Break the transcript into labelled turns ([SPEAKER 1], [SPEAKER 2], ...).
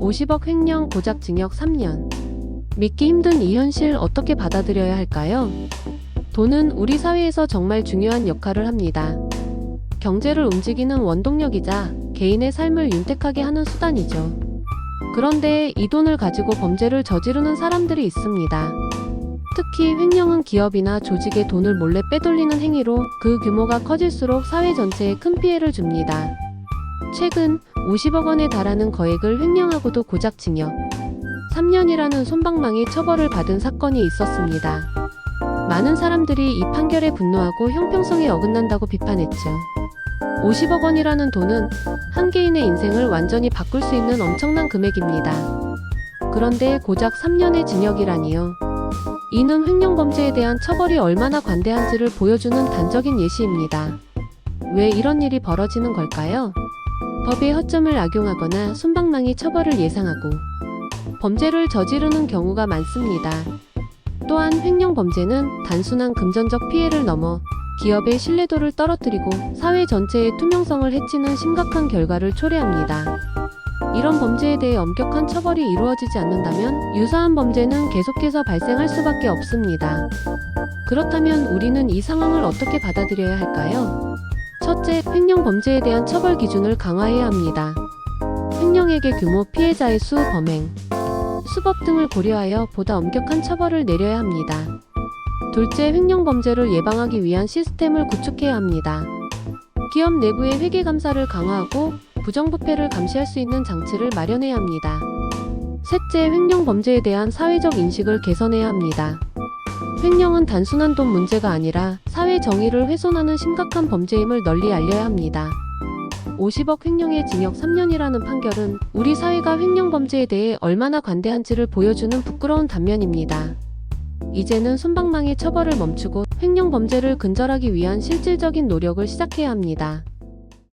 [SPEAKER 1] 50억 횡령 고작 징역 3년. 믿기 힘든 이 현실 어떻게 받아들여야 할까요? 돈은 우리 사회에서 정말 중요한 역할을 합니다. 경제를 움직이는 원동력이자 개인의 삶을 윤택하게 하는 수단이죠. 그런데 이 돈을 가지고 범죄를 저지르는 사람들이 있습니다. 특히 횡령은 기업이나 조직의 돈을 몰래 빼돌리는 행위로 그 규모가 커질수록 사회 전체에 큰 피해를 줍니다. 최근 50억 원에 달하는 거액을 횡령하고도 고작 징역 3년이라는 손방망이 처벌을 받은 사건이 있었습니다. 많은 사람들이 이 판결에 분노하고 형평성에 어긋난다고 비판했죠. 50억 원이라는 돈은 한 개인의 인생을 완전히 바꿀 수 있는 엄청난 금액입니다. 그런데 고작 3년의 징역이라니요. 이는 횡령 범죄에 대한 처벌이 얼마나 관대한지를 보여주는 단적인 예시입니다. 왜 이런 일이 벌어지는 걸까요? 법의 허점을 악용하거나 손방망이 처벌을 예상하고 범죄를 저지르는 경우가 많습니다. 또한 횡령 범죄는 단순한 금전적 피해를 넘어 기업의 신뢰도를 떨어뜨리고 사회 전체의 투명성을 해치는 심각한 결과를 초래합니다. 이런 범죄에 대해 엄격한 처벌이 이루어지지 않는다면 유사한 범죄는 계속해서 발생할 수밖에 없습니다. 그렇다면 우리는 이 상황을 어떻게 받아들여야 할까요? 첫째, 횡령 범죄에 대한 처벌 기준을 강화해야 합니다. 횡령액의 규모, 피해자의 수, 범행, 수법 등을 고려하여 보다 엄격한 처벌을 내려야 합니다. 둘째, 횡령 범죄를 예방하기 위한 시스템을 구축해야 합니다. 기업 내부의 회계 감사를 강화하고 부정부패를 감시할 수 있는 장치를 마련해야 합니다. 셋째, 횡령 범죄에 대한 사회적 인식을 개선해야 합니다. 횡령은 단순한 돈 문제가 아니라 사회 정의를 훼손하는 심각한 범죄임을 널리 알려야 합니다. 50억 횡령의 징역 3년이라는 판결은 우리 사회가 횡령 범죄에 대해 얼마나 관대한지를 보여주는 부끄러운 단면입니다. 이제는 손방망이 처벌을 멈추고 횡령 범죄를 근절하기 위한 실질적인 노력을 시작해야 합니다.